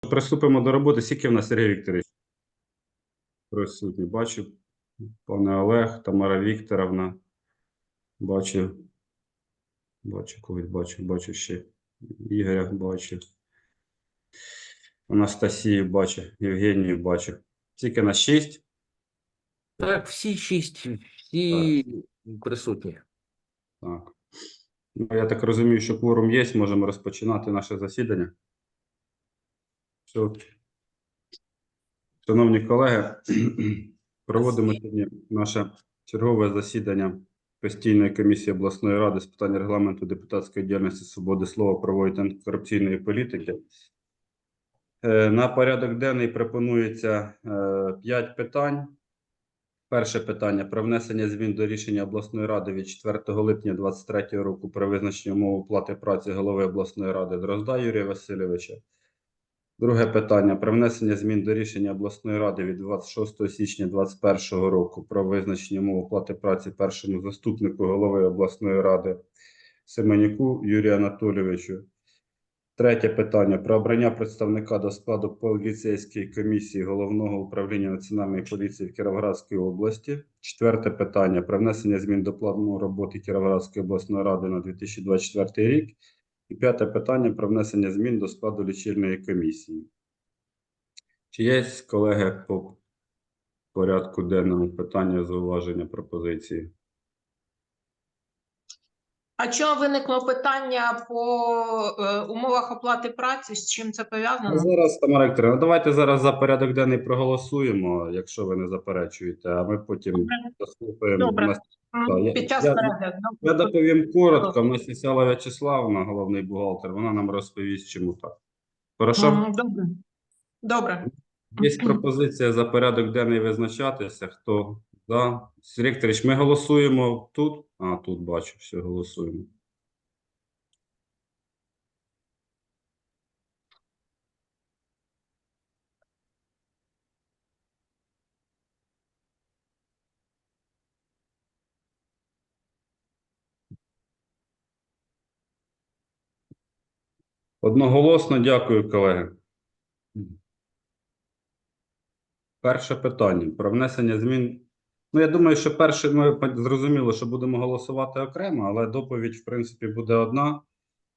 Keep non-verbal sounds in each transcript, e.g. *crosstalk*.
Приступимо до роботи. Скільки в нас Сергій Вікторович? Присутні. Бачу. Пане Олег, Тамара Вікторовна. Бачу. Бачу когось, бачу, бачу ще. Ігоря бачу. Анастасію бачу, Євгенію бачу. Скільки нас шість? Так, всі шість, всі присутні. Так. Ну, я так розумію, що кворум є, можемо розпочинати наше засідання. Все. Шановні колеги, *clears throat* проводимо сьогодні наше чергове засідання постійної комісії обласної ради з питань регламенту депутатської діяльності, свободи слова, правової та антикорупційної політики. Е, На порядок денний пропонується е, п'ять питань. Перше питання про внесення змін до рішення обласної ради від 4 липня 2023 року про визначення умов оплати праці голови обласної ради Дрозда Юрія Васильовича. Друге питання про внесення змін до рішення обласної ради від 26 січня 2021 року про визначення умов оплати праці першому заступнику голови обласної ради Семенюку Юрію Анатолійовичу. Третє питання про обрання представника до складу поліцейської комісії головного управління національної поліції в Кіровоградській області. Четверте питання про внесення змін до плану роботи Кіровоградської обласної ради на 2024 рік. І п'яте питання про внесення змін до складу лічильної комісії. Чи є колеги по порядку денному питання, зауваження, пропозиції? А чого виникло питання по е, умовах оплати праці? З чим це Ну, пов'язано? зараз, Тамара Вікторівна, давайте зараз за порядок денний проголосуємо, якщо ви не заперечуєте, а ми потім Добре. дослухаємо. Добре. Так, Під час я- перегляду. Я доповім коротко. Ми є В'ячеславна, головний бухгалтер, вона нам розповість, чому так. Хорошо? Добре. Добре. Є пропозиція за порядок денний визначатися. Хто за? Сергій Вікторович, ми голосуємо тут. А, тут бачу, все, голосуємо. Одноголосно дякую, колеги. Перше питання про внесення змін. Ну, я думаю, що перше ми зрозуміло, що будемо голосувати окремо, але доповідь, в принципі, буде одна.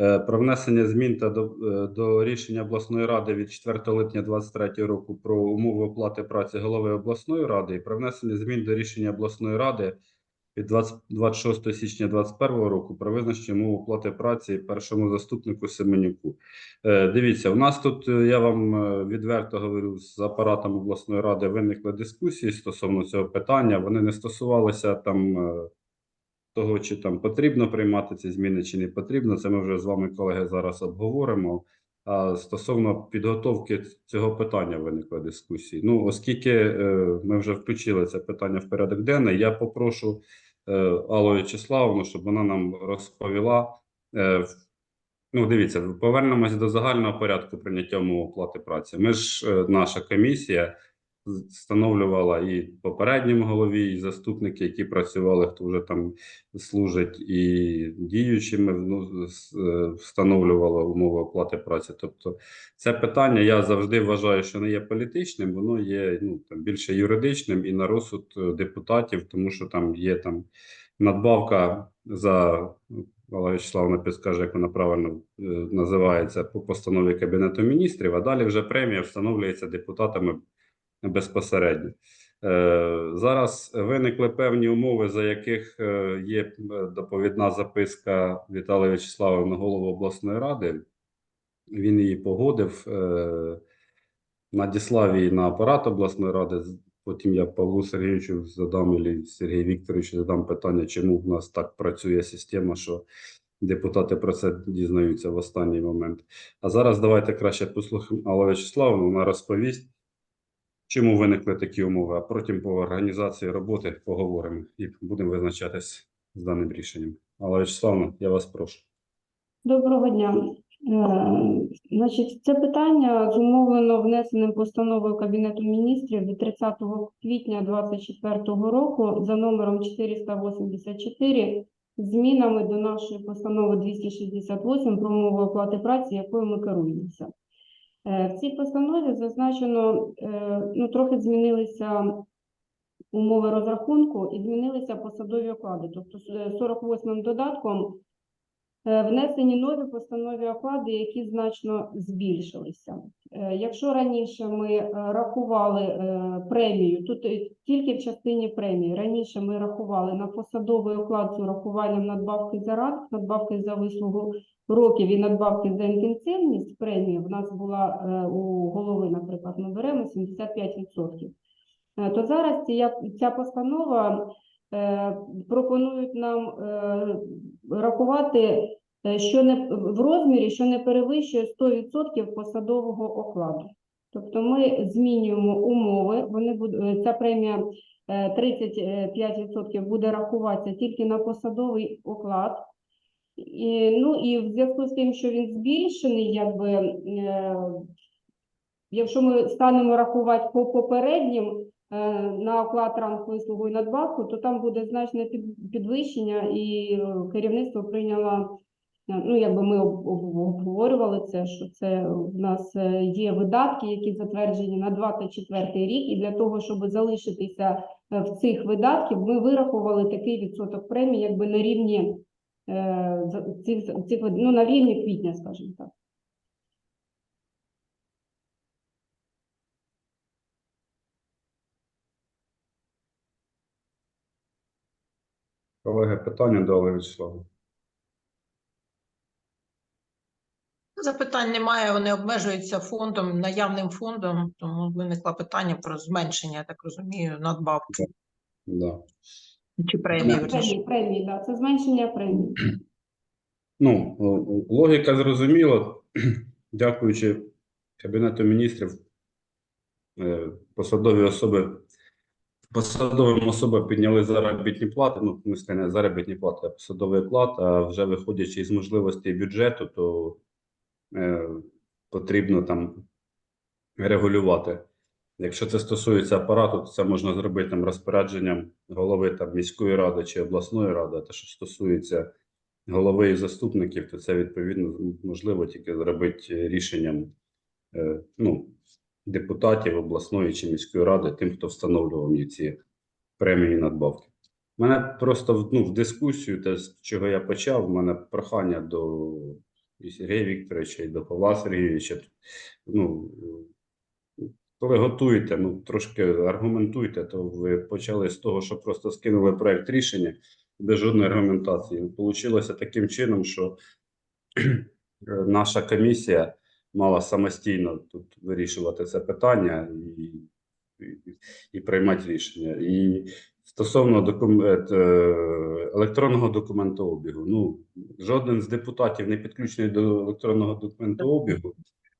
Е, Про внесення змін та до, е, до рішення обласної ради від 4 липня 2023 року про умови оплати праці голови обласної ради і про внесення змін до рішення обласної ради від 20 26 січня 2021 року про визначення умов оплати праці першому заступнику Семенюку. Е, Дивіться, у нас тут, е, я вам е, відверто говорю, з апаратом обласної ради виникли дискусії стосовно цього питання. Вони не стосувалися там е, того, чи там потрібно приймати ці зміни, чи не потрібно. Це ми вже з вами, колеги, зараз обговоримо. А стосовно підготовки цього питання виникли дискусії. Ну, оскільки е, ми вже включили це питання в порядок денний, я попрошу Аллу Вячеславовну, щоб вона нам розповіла. Е, ну, дивіться, повернемось до загального порядку прийняття умов оплати праці. Ми ж, е, наша комісія встановлювала і попередньому голові, і заступники, які працювали, хто вже там служить, і діючими ну, е, встановлювала умови оплати праці. Тобто, це питання я завжди вважаю, що не є політичним, воно є ну, там, більше юридичним і на розсуд е, депутатів, тому що там є там надбавка за Алла Вячеславовна підскаже, як вона правильно е, називається по постанові Кабінету міністрів, а далі вже премія встановлюється депутатами безпосередньо. Е, Зараз виникли певні умови, за яких е, є е, доповідна записка Віталія Вячеславовна, голову обласної ради. Він її погодив, надіслав її на апарат обласної ради. Потім я Павлу Сергійовичу задам і Сергію Вікторовичу задам питання, чому в нас так працює система, що депутати про це дізнаються в останній момент. А зараз давайте краще послухаємо Аллу Вячеславовну, вона розповість, чому виникли такі умови, а потім по організації роботи поговоримо і будемо визначатись з даним рішенням. Алла Вячеславовна, я вас прошу. Доброго дня. Е, Значить, це питання зумовлено внесеним постановою Кабінету міністрів від 30 квітня 2024 року за номером 484 змінами до нашої постанови 268 про умови оплати праці, якою ми керуємося. Е, В цій постанові зазначено, е, ну, трохи змінилися умови розрахунку і змінилися посадові оклади. Тобто з 48-м додатком е, внесені нові постанові оклади, які значно збільшилися. Е, Якщо раніше ми е, рахували е, премію, тут е, тільки в частині премії, раніше ми рахували на посадовий оклад з урахуванням надбавки за рад, надбавки за вислугу років і надбавки за інтенсивність премії, в нас була е, у голови, наприклад, ми беремо 75%. Е, То зараз ця, постанова е, пропонують нам е, рахувати е, що не в розмірі, що не перевищує 100% посадового окладу. Тобто ми змінюємо умови, вони буд- е, ця премія е, 35% буде рахуватися тільки на посадовий оклад. І, ну і в зв'язку з тим, що він збільшений, якби е, якщо ми станемо рахувати по попереднім е, на оклад ранг вислугу і надбавку, то там буде значне підвищення, і е, керівництво прийняло. е, Ну, якби ми об- об- обговорювали це, що це в нас е, є видатки, які затверджені на 24 рік, і для того, щоб залишитися е, в цих видатків, ми вирахували такий відсоток премії, якби на рівні е, ну, на рівні квітня, скажімо так. Колеги, питання до Олега Вячеслава. Запитань немає, вони обмежуються фондом, наявним фондом, тому виникло питання про зменшення, я так розумію, надбавки Да. чи премії. Премії, премії, да, це зменшення премії. Ну, логіка зрозуміла. Дякуючи Кабінету міністрів, е, посадові особи, посадовим особам підняли заробітні плати, ну, в смислі, не заробітні плати, а посадовий оклад, а вже виходячи із можливостей бюджету, то е, потрібно там регулювати. Якщо це стосується апарату, то це можна зробити там розпорядженням голови там, міської ради чи обласної ради, а те, що стосується голови і заступників, то це відповідно можливо тільки зробити рішенням е, ну, депутатів обласної чи міської ради, тим, хто встановлював мені ці премії надбавки. У мене просто ну, в дискусію, те, з чого я почав, в мене прохання до Сергія Вікторовича і до Павла Сергійовича. Ну, коли готуєте, ну трошки аргументуйте, то ви почали з того, що просто скинули проект рішення без жодної аргументації. Получилося таким чином, що *clears throat* наша комісія мала самостійно тут вирішувати це питання і, і, і приймати рішення. І стосовно докум... е, електронного документообігу, ну жоден з депутатів не підключений до електронного документообігу,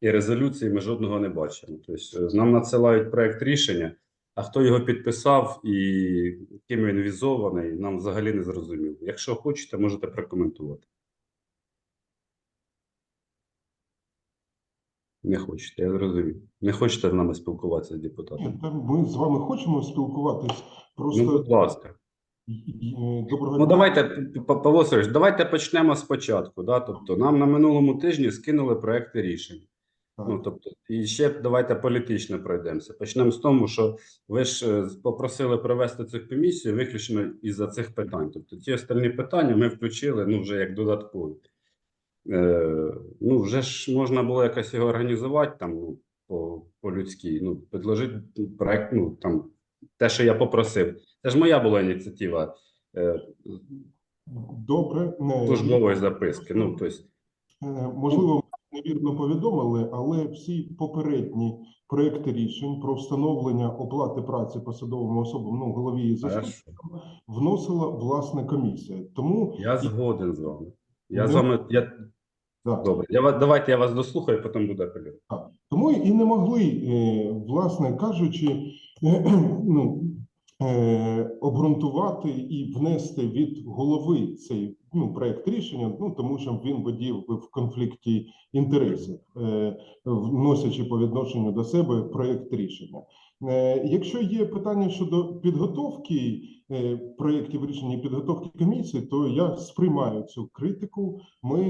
і резолюції ми жодного не бачимо. Тобто е, нам надсилають проект рішення. А хто його підписав і ким він візований, нам взагалі не зрозуміло. Якщо хочете, можете прокоментувати. Не хочете, я зрозумів. Не хочете з нами спілкуватися з депутатами. Ми з вами хочемо спілкуватись. Просто Ну, будь ласка. е, доброго Ну, давайте, Павло Сергійович, давайте почнемо спочатку. Да? Тобто, нам на минулому тижні скинули проекти рішень. Так. Ну, тобто, і ще давайте політично пройдемося. Почнемо з тому, що ви ж е, попросили провести цю комісію виключно із-за цих питань. Тобто, ті остальні питання ми включили ну, вже як додаткові. Е, ну, вже ж можна було якось його організувати там ну, по, по-людськи. Ну, предложити проект, ну там те, що я попросив. Це ж моя була ініціатива е, Добре. Не, службової записки. Ну, тобто, Можливо, невірно повідомили, але всі попередні проекти рішень про встановлення оплати праці посадовим особам, ну, голові і заступникам, вносила власне комісія. Тому я згоден з вами. Я Ну, з вами. Я, да, добре, я, ва- давайте я вас дослухаю, потім буду апелювати. Тому і не могли, е, власне кажучи, *clears throat* ну, е, обґрунтувати і внести від голови цей ну, проект рішення, ну тому що він водів в конфлікті інтересів, е, вносячи по відношенню до себе проект рішення. Е, Якщо є питання щодо підготовки е, проєктів рішення підготовки комісії, то я сприймаю цю критику. Ми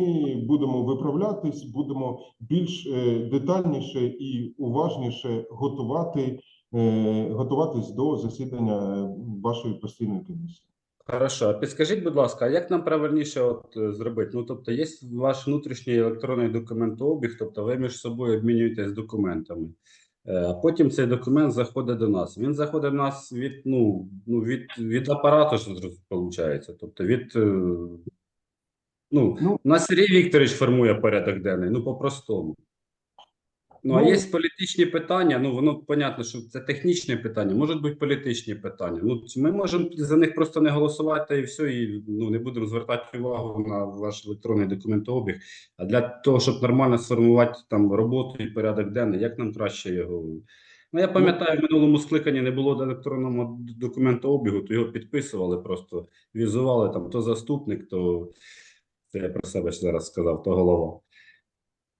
будемо виправлятись, будемо більш е, детальніше і уважніше готувати, готуватись до засідання вашої постійної комісії. Хорошо, підскажіть, будь ласка, як нам правильніше от зробити? Ну, тобто, є ваш внутрішній електронний документообіг, тобто ви між собою обмінюєтесь документами. Е, А потім цей документ заходить до нас. Він заходить до нас від, ну, ну, від, від апарату, що виходить. Тобто від. е, Ну, Ну. у нас Сергій Вікторович формує порядок денний, ну по-простому. Ну, а Ну. є політичні питання, ну воно понятно, що це технічні питання, можуть бути політичні питання. Ну, ми можемо за них просто не голосувати і все, і ну, не будемо звертати увагу на ваш електронний документообіг. А для того, щоб нормально сформувати там роботу і порядок денний, як нам краще його. Ну, я пам'ятаю, в минулому скликанні не було електронного документообігу, то його підписували, просто візували там то заступник, то це я про себе зараз сказав, то голова.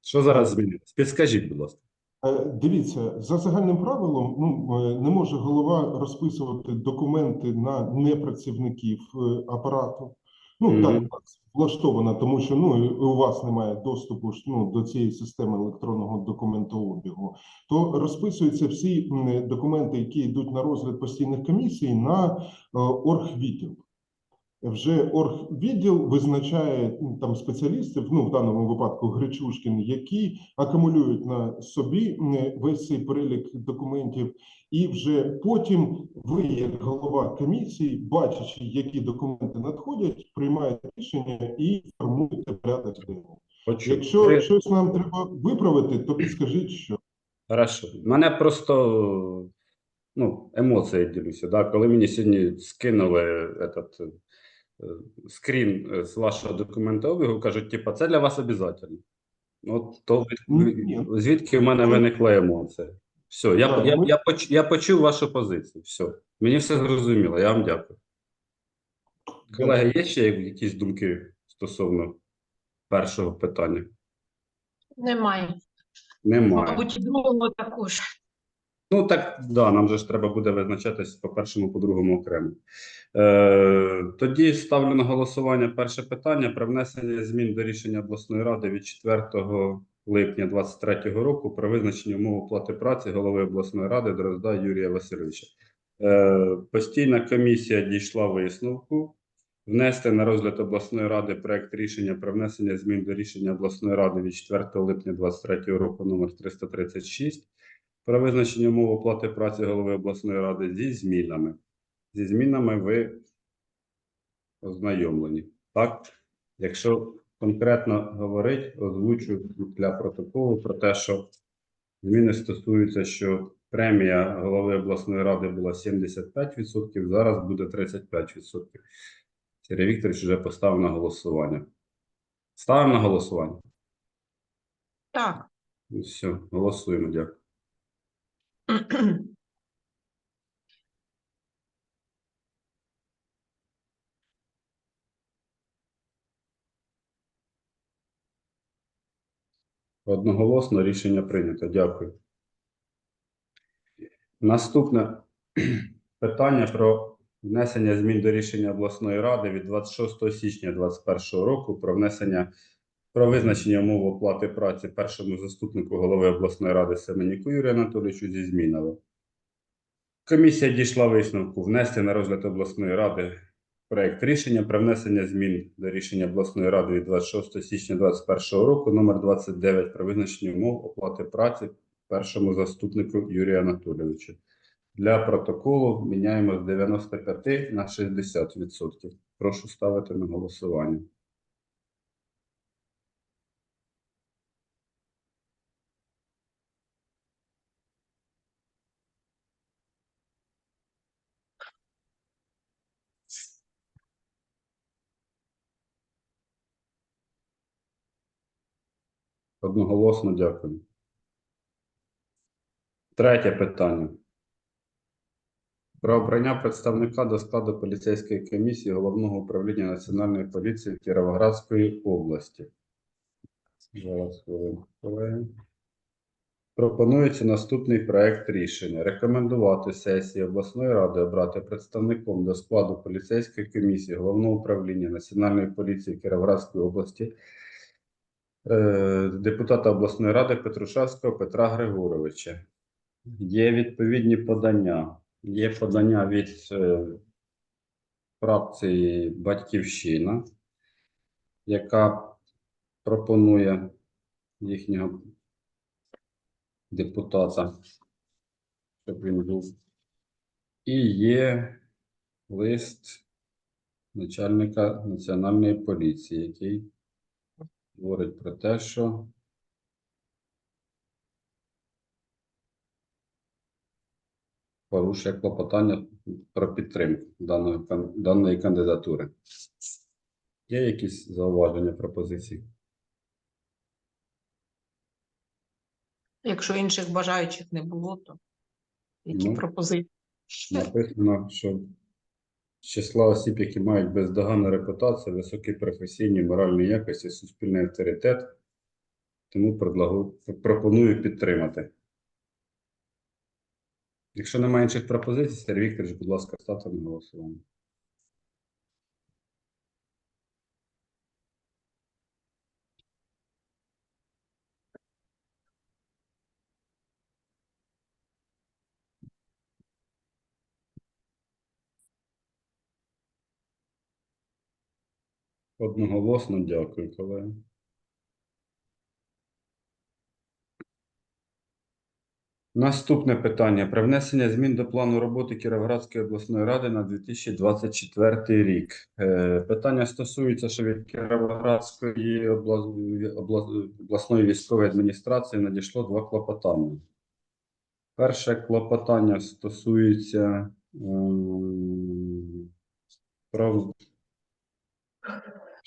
Що зараз змінилось? Підскажіть, будь ласка. Е, Дивіться, за загальним правилом, ну е, не може голова розписувати документи на непрацівників е, апарату. Ну Мгм. так у нас влаштовано, тому що ну у вас немає доступу ну, до цієї системи електронного документообігу. То розписуються всі документи, які йдуть на розгляд постійних комісій, на оргвідділ. Вже оргвідділ визначає там спеціалістів, ну в даному випадку Гречушкін, які акумулюють на собі весь цей перелік документів, і вже потім ви, як голова комісії, бачачи, які документи надходять, приймаєте рішення і формуєте порядок денний. Якщо Ви- щось нам треба виправити, то підскажіть, що Хорошо. Мене просто ну, емоції ділюся. Да? Коли мені сьогодні скинули этот, е, скрін е, з вашого документообігу, кажуть, типа, це для вас обов'язково. От то від- звідки в мене виникла емоція? Все, я, Так, я, я, поч, я почув вашу позицію. Все. Мені все зрозуміло, я вам дякую. Колеги, є ще якісь думки стосовно першого питання? Немає. Немає. Мабуть, другого також. Ну так, да, нам же ж треба буде визначатись по першому, по другому окремо. Е, тоді ставлю на голосування перше питання про внесення змін до рішення обласної ради від 4 липня 2023 року про визначення умов оплати праці голови обласної ради Дрозда Юрія Васильовича. Е, постійна комісія дійшла висновку внести на розгляд обласної ради проект рішення про внесення змін до рішення обласної ради від 4 липня 2023 року номер 336 про визначення умов оплати праці голови обласної ради зі змінами. Зі змінами ви ознайомлені. Так? Якщо конкретно говорить, озвучу для протоколу про те, що зміни стосуються, що премія голови обласної ради була 75%, зараз буде 35%. Сергій Вікторович вже поставив на голосування. Ставимо на голосування. Так. Все, голосуємо, дякую. *clears throat* Одноголосно рішення прийнято. Дякую. Наступне *clears throat* питання про внесення змін до рішення обласної ради від 26 січня 2021 року про внесення про визначення умов оплати праці першому заступнику голови обласної ради Семеніку Юрію Анатолійовичу зі змінами. Комісія дійшла висновку внести на розгляд обласної ради проект рішення про внесення змін до рішення обласної ради від 26 січня 2021 року номер 29 про визначення умов оплати праці першому заступнику Юрію Анатолійовичу. Для протоколу міняємо з 95 на 60%. Прошу ставити на голосування. Одноголосно дякую. Третє питання. Про обрання представника до складу поліцейської комісії Головного управління Національної поліції Кіровоградської області. Пропонується наступний проект рішення: рекомендувати сесії обласної ради обрати представником до складу поліцейської комісії Головного управління Національної поліції Кіровоградської області депутата обласної ради Петрушевського Петра Григоровича. Є відповідні подання. Є подання від е, фракції Батьківщина, яка пропонує їхнього депутата, щоб він був. І є лист начальника Національної поліції, який говорить про те, що порушує клопотання про підтримку даної, даної кандидатури. Є якісь зауваження пропозиції? Якщо інших бажаючих не було, то які Ну. пропозиції? Написано, що з числа осіб, які мають бездоганну репутацію, високі професійні моральні якості, суспільний авторитет, тому пропоную підтримати. Якщо немає інших пропозицій, Сергій Вікторович, будь ласка, ставте на голосування. Одноголосно дякую, колеги. Наступне питання про внесення змін до плану роботи Кіровоградської обласної ради на 2024 рік. Е, Питання стосується, що від Кіровоградської обла- обла- обласної військової адміністрації надійшло два клопотання. Перше клопотання стосується ем, про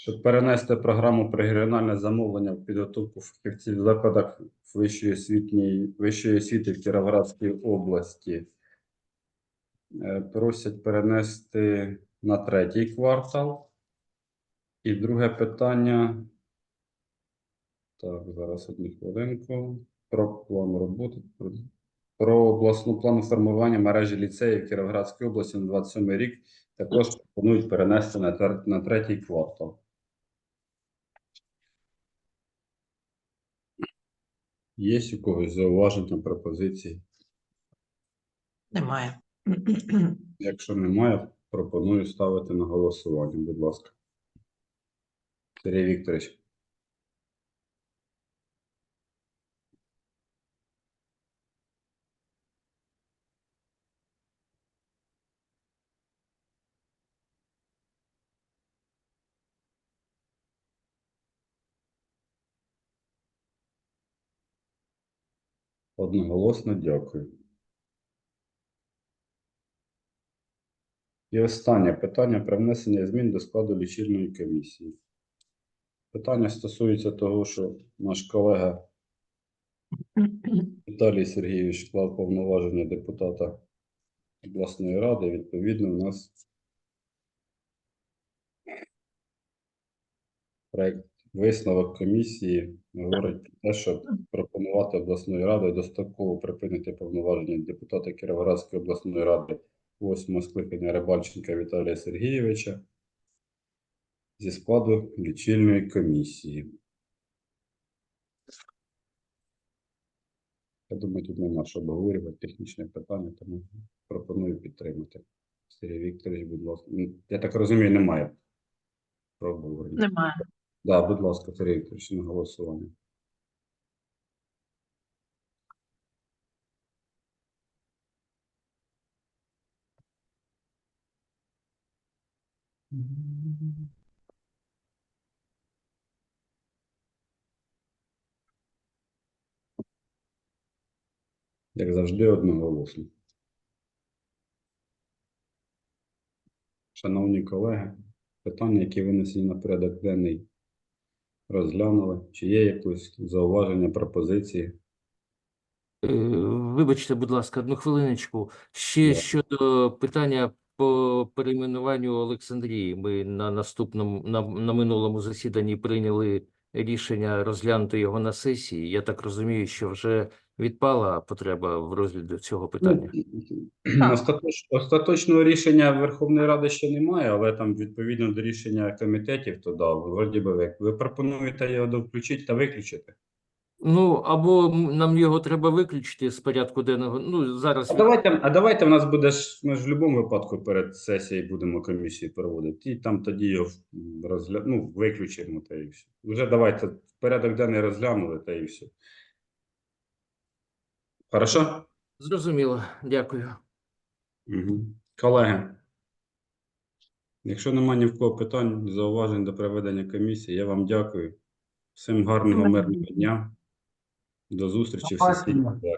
щоб перенести програму про регіональне замовлення в підготовку фахівців в закладах вищої освітньої вищої освіти в Кіровоградській області. Е, Просять перенести на третій квартал. І друге питання. Так, зараз одну хвилинку. Про план роботи. Про, обласну плану формування мережі ліцеїв Кіровоградської області на 27 рік також пропонують перенести на третій квартал. Є у когось зауваження, пропозиції? Немає. Якщо немає, пропоную ставити на голосування, будь ласка. Сергій Вікторович. Одноголосно дякую. І останнє питання про внесення змін до складу лічильної комісії. Питання стосується того, що наш колега Віталій Сергійович вклав повноваження депутата обласної ради. Відповідно, у нас проект висновок комісії говорить про те, що пропонувати обласною радою достроково припинити повноваження депутата Кіровоградської обласної ради восьмого скликання Рибальченка Віталія Сергійовича зі складу лічильної комісії. Я думаю, тут нема що обговорювати технічне питання, тому пропоную підтримати. Сергій Вікторович, будь ласка. Я так розумію, немає про обговорення. Немає. Да, будь ласка, Сергій Вікторович, на голосування. Як завжди, одноголосно. Шановні колеги, питання, які винесені на порядок денний, розглянули. Чи є якісь зауваження, пропозиції? Е, вибачте, будь ласка, одну хвилиночку. Ще Да. щодо питання по перейменуванню Олександрії. Ми на наступному на, на минулому засіданні прийняли рішення розглянути його на сесії. Я так розумію, що вже відпала потреба в розгляді цього питання. Ну, остаточ, остаточного рішення Верховної Ради ще немає, але там відповідно до рішення комітетів, то да, вроді би ви, ви пропонуєте його довключити та виключити. Ну або нам його треба виключити з порядку денного. Ну зараз А давайте, а давайте в нас буде ж ми ж в будь-якому випадку перед сесією будемо комісію проводити, і там тоді його розгля... ну, виключимо та і все. Вже давайте порядок денний розглянули та і все. Хорошо? зрозуміло. Дякую. Угу. Колеги, якщо немає ні в кого питань, зауважень до проведення комісії, я вам дякую. Всім гарного мирного дня. До зустрічі в сесійній. залі.